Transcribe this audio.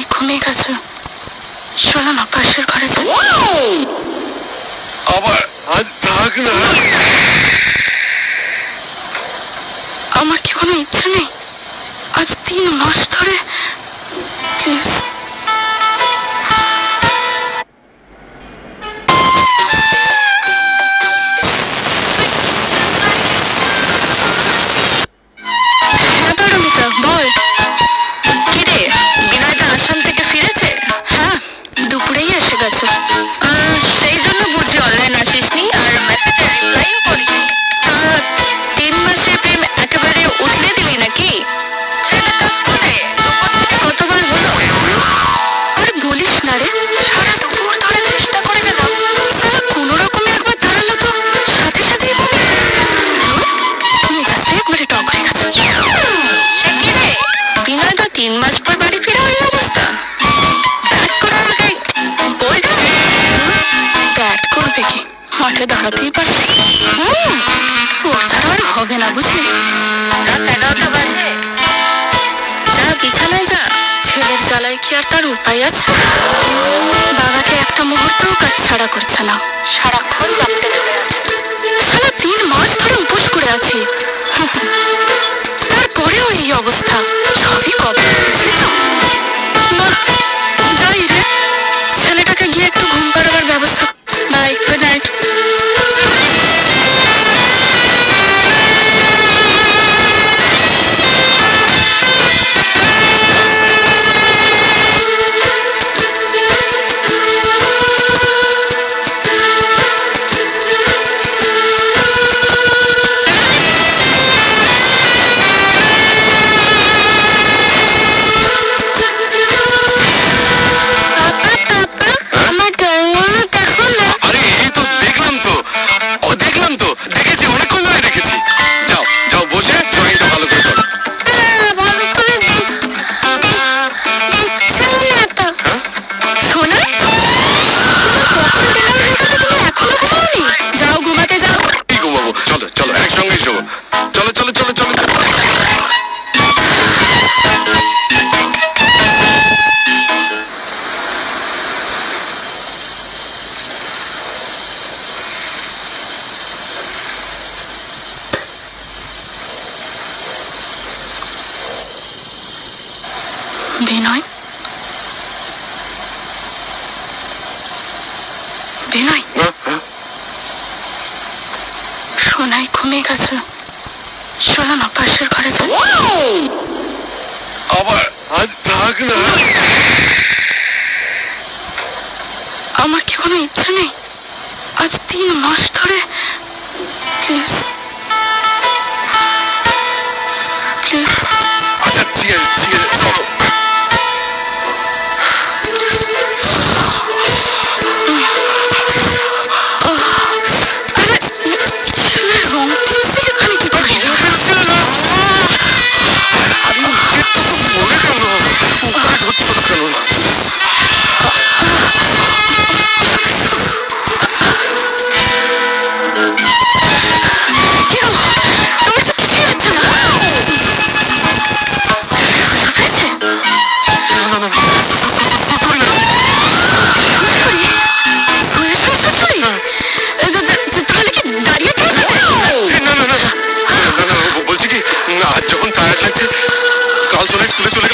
সোনাই ঘুমিয়ে গেছে। চলো না পাশের ঘরে যাই আবার আজ থাক না। আমার কি কোনো ইচ্ছে নেই? আজ তিন মাস ধরে প্লিজ মাঠে পারে আর হবে না বুঝলি। রাত এগারোটা বাজে যা বিছানায় যা, ছেলের জ্বালায় কি আর তার উপায় আছে? বাবাকে একটা মুহূর্তও কাজ ছাড়া করছে না। সারাক্ষণ জানতে সারা তিন মাস ধরে উপোস করে আছি। বিনয়? বিনয়। সোনাই ঘুমিয়ে গেছে। চলো না পাশের ঘরে যাই। আবার আজ থাক না। আমার কি কোনো ইচ্ছে নেই? আজ তিন মাস ধরে প্লিজ literally